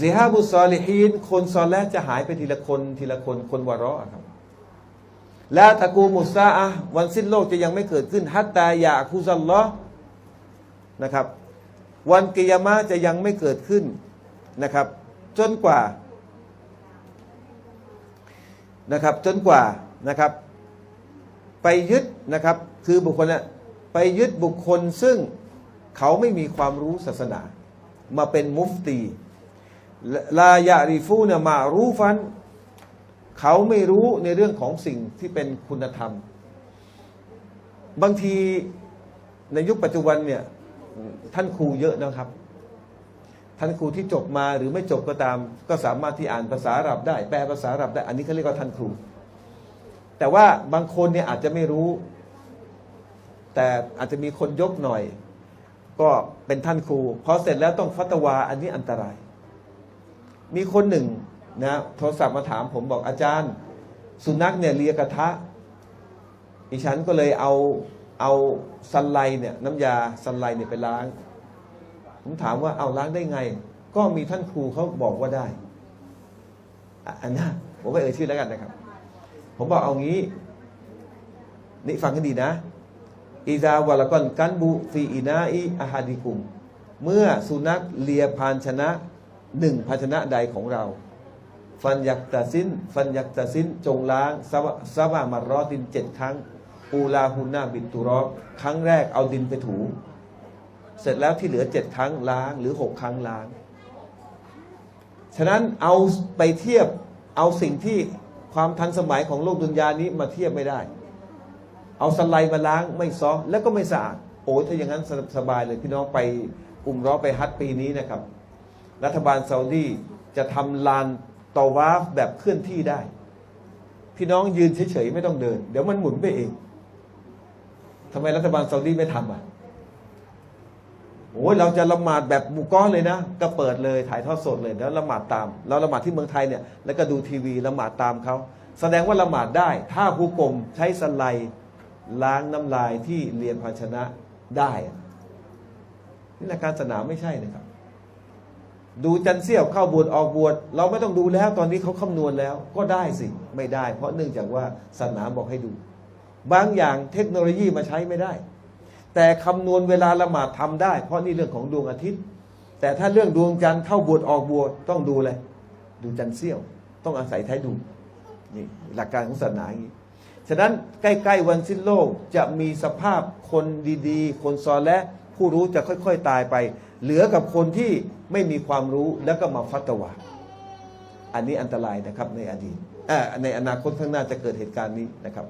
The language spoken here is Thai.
ซิฮาบุซอลิฮีนคนซอลและจะหายไปทีละคนทีละคนคนวะเระครับแล้วตะกูมุสาอะวันสิ้นโลกจะยังไม่เกิดขึ้นฮัตตายาคุซัลลอนะครับ วันกิยามะจะยังไม่เกิดขึ้นนะครับ จนกว่านะครับ จนกว่านะครับ ไปยึดนะครับ คือบุคคลน่ะไปยึดบุคคลซึ่งเขาไม่มีความรู้ศาสนา มาเป็นมุฟตี ลายาริฟูนะมารู้ฟัน เขาไม่รู้ในเรื่องของสิ่งที่เป็นคุณธรรม บางทีในยุคปัจจุบันเนี่ยท่านครูเยอะนะครับ ท่านครูที่จบมาหรือไม่จบก็ตาม ก็สามารถที่อ่านภาษาอาหรับได้ แปลภาษาอาหรับได้ อันนี้เขาเรียกว่าท่านครู แต่ว่าบางคนเนี่ยอาจจะไม่รู้ แต่อาจจะมีคนยกหน่อย ก็เป็นท่านครูพอเสร็จแล้วต้องฟัตวาอันนี้อันตราย มีคนหนึ่งนะโทรศัพท์มาถามผมบอกอาจารย์ สุนัขเนี่ยเลียกระทะดิฉันก็เลยเอาเอาซันไลเนี่ยน้ำยาซันไลเนี่ยไปล้าง ผมถามว่าเอาล้างได้ไง ก็มีท่านครูเขาบอกว่าได้อันนั้ผมไม่เอ่ยชื่อแล้วกันนะครับ ผมบอกเอางี้ นี่ฟังกันดีนะอิซาวะละกอนกันบุฟีอินาอีอาฮาดิกุม เมื่อสุนัขเลียพานชนะ หนึ่งภาชนะใดของเรา ฟันยักตาซินฟันยักตาซินจงล้างซาวะซามารอดินเจ็ดครั้งอูลาฮุนาบิตุรอบครั้งแรกเอาดินไปถู เสร็จแล้วที่เหลือเจ็ดครั้งล้าง หรือหกครั้งล้าง ฉะนั้นเอาไปเทียบเอาสิ่งที่ความทันสมัยของโลกดุนยานี้มาเทียบไม่ได้ เอาสไลด์มาล้างไม่ซ้อแล้วก็ไม่สะอาดโอ้ยถ้าอย่างนั้นสสบายเลยพี่น้องไป อุ้มร้อไปฮัจญ์ปีนี้นะครับ รัฐบาลซาอุดีจะทำลานตอวาฟแบบเคลื่อนที่ได้ พี่น้องยืนเฉยๆไม่ต้องเดิน เดี๋ยวมันหมุนไปเองทำไมรัฐบาลซาอุดีไม่ทำอะโอ้ยเราจะละหมาดแบบหมู่ก้อนเลยนะ ก็เปิดเลยถ่ายทอดสดเลยแล้วละหมาดตาม เราละหมาดที่เมืองไทยเนี่ย แล้วก็ดูทีวีละหมาดตามเขาแสดงว่าละหมาดได้ ถ้าผู้กลมใช้สไลล้างน้ำลายที่เรียนภาชนะได้นี่หลักการศาสนาไม่ใช่นะครับ ดูจันเสี้ยวเข้าบวชออกบวชเราไม่ต้องดูแล้ว ตอนนี้เขาคำนวณแล้ว ก็ได้สิไม่ได้ เพราะเนื่องจากว่าศาสนาบอกให้ดู บางอย่างเทคโนโลยีมาใช้ไม่ได้ แต่คำนวณเวลาละหมาดทำได้ เพราะนี่เรื่องของดวงอาทิตย์ แต่ถ้าเรื่องดวงจันทร์เข้าบวชออกบวชต้องดูเลยดูจันทร์เสี้ยว ต้องอาศัยท้ายดูนี่หลักการของศาสนาอย่างนี้ฉะนั้นใกล้ ๆ วันสิ้นโลกจะมีสภาพคนดี ๆ คนซอและ ผู้รู้จะค่อย ๆ ตายไป เหลือกับคนที่ไม่มีความรู้แล้วก็มาฟัตวาอันนี้อันตรายนะครับในอดีตในอนาคตข้างหน้าจะเกิดเหตุการณ์นี้นะครับ